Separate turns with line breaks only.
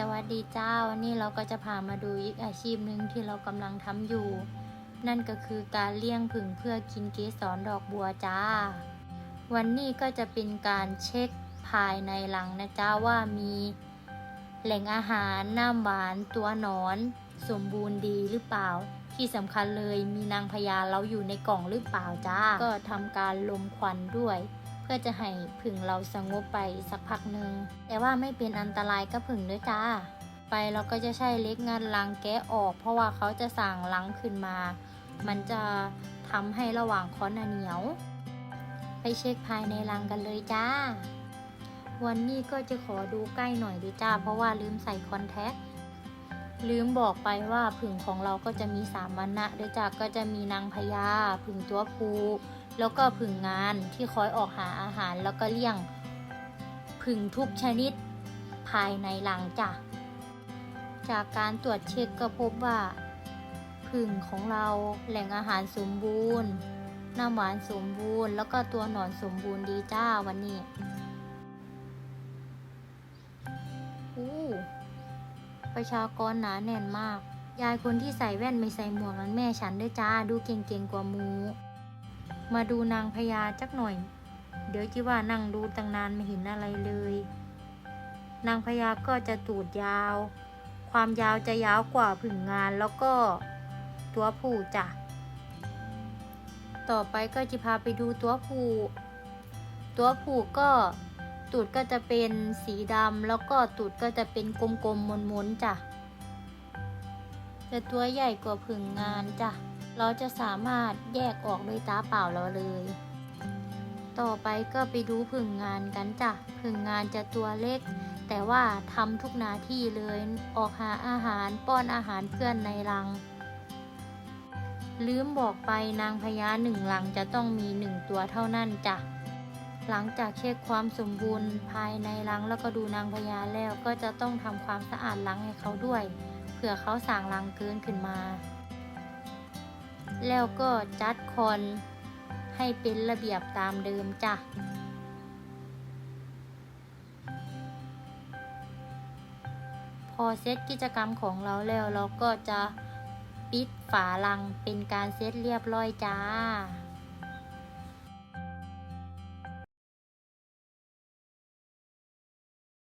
สวัสดีเจ้าวันนี้เราก็จะพามาดูอีกอาชีพหนึ่งที่เรากำลังทำอยู่ นั่นก็คือการเลี้ยงผึ่งเพื่อกินเกสรดอกบัวจ้า วันนี้ก็จะเป็นการเช็คภายในหลังนะจ้าว่ามีแหล่งอาหารน้ำหวานตัวหนอน สมบูรณ์ดีหรือเปล่า ที่สำคัญเลยมีนางพญาเราอยู่ในกล่องหรือเปล่าจ้า ก็ทำการลมควันด้วย พื่อจะให้ผึ่งเราสงบไปสักพักหนึ่งแต่ว่าไม่เป็นอันตรายกับผึ่งด้วยจ้า ไปเราก็จะใช้เล็กงานลังแกะออก เพราะว่าเขาจะสั่งลังขึ้นมา มันจะทำให้ระหว่างค้อนเหนียว ไปเช็คภายในรังกันเลยจ้า วันนี้ก็จะขอดูใกล้หน่อยด้วยจ้า เพราะว่าลืมใส่คอนแทคลืมบอกไปว่าผึ่งของเราก็จะมีสามวันนะด้วยจ้าก็จะมีนางพญาผึ่งตัวผู แล้วก็ผึ่งงานที่คอยออกหาอาหารแล้วก็เลี้ยงผึ่งทุกชนิดภายในรังจ้ะ จากการตรวจเช็คก็พบว่าผึ่งของเราแหล่งอาหารสมบูรณ์ น้ำหวานสมบูรณ์ แล้วก็ตัวหนอนสมบูรณ์ดีจ้าวันนี้อู้ประชากรหนาแน่นมาก ยายคนที่ใส่แว่นไม่ใส่หมวกนั้นแม่ฉันด้วยจ้า ดูเก่งๆกว่ามู มาดูนางพญาจักหน่อย เดี๋ยวจิว่านั่งดูตั้งนานไม่เห็นอะไรเลย นางพญาก็จะตูดยาว ความยาวจะยาวกว่าผึ่งงานแล้วก็ตัวผู้จ้ะ ต่อไปก็จะพาไปดูตัวผู้ ตัวผู้ก็ตูดก็จะเป็นสีดำแล้วก็ตูดก็จะเป็นกลมๆมนๆจ้ะ จะตัวใหญ่กว่าผึ่งงานจ้ะ เราจะสามารถแยกออกด้วยตาเปล่าเราเลย ต่อไปก็ไปดูผึ่งงานกันจ้ะผึ่งงานจะตัวเล็ก แต่ว่าทำทุกหน้าที่เลย ออกหาอาหารป้อนอาหารเพื่อนในรัง ลืมบอกไปนางพญาหนึ่งรังจะต้องมีหนึ่งตัวเท่านั้นจ้ะหลังจากเช็คความสมบูรณ์ภายในรังแล้วก็ดูนางพญาแล้วก็จะต้องทำความสะอาดรังให้เขาด้วย เผื่อเขาสร้างรังเกินขึ้นมา แล้วก็จัดคอนให้เป็นระเบียบตามเดิมจ้ะ พอเซตกิจกรรมของเราแล้วเราก็จะปิดฝาลังเป็นการเซตเรียบร้อยจ้า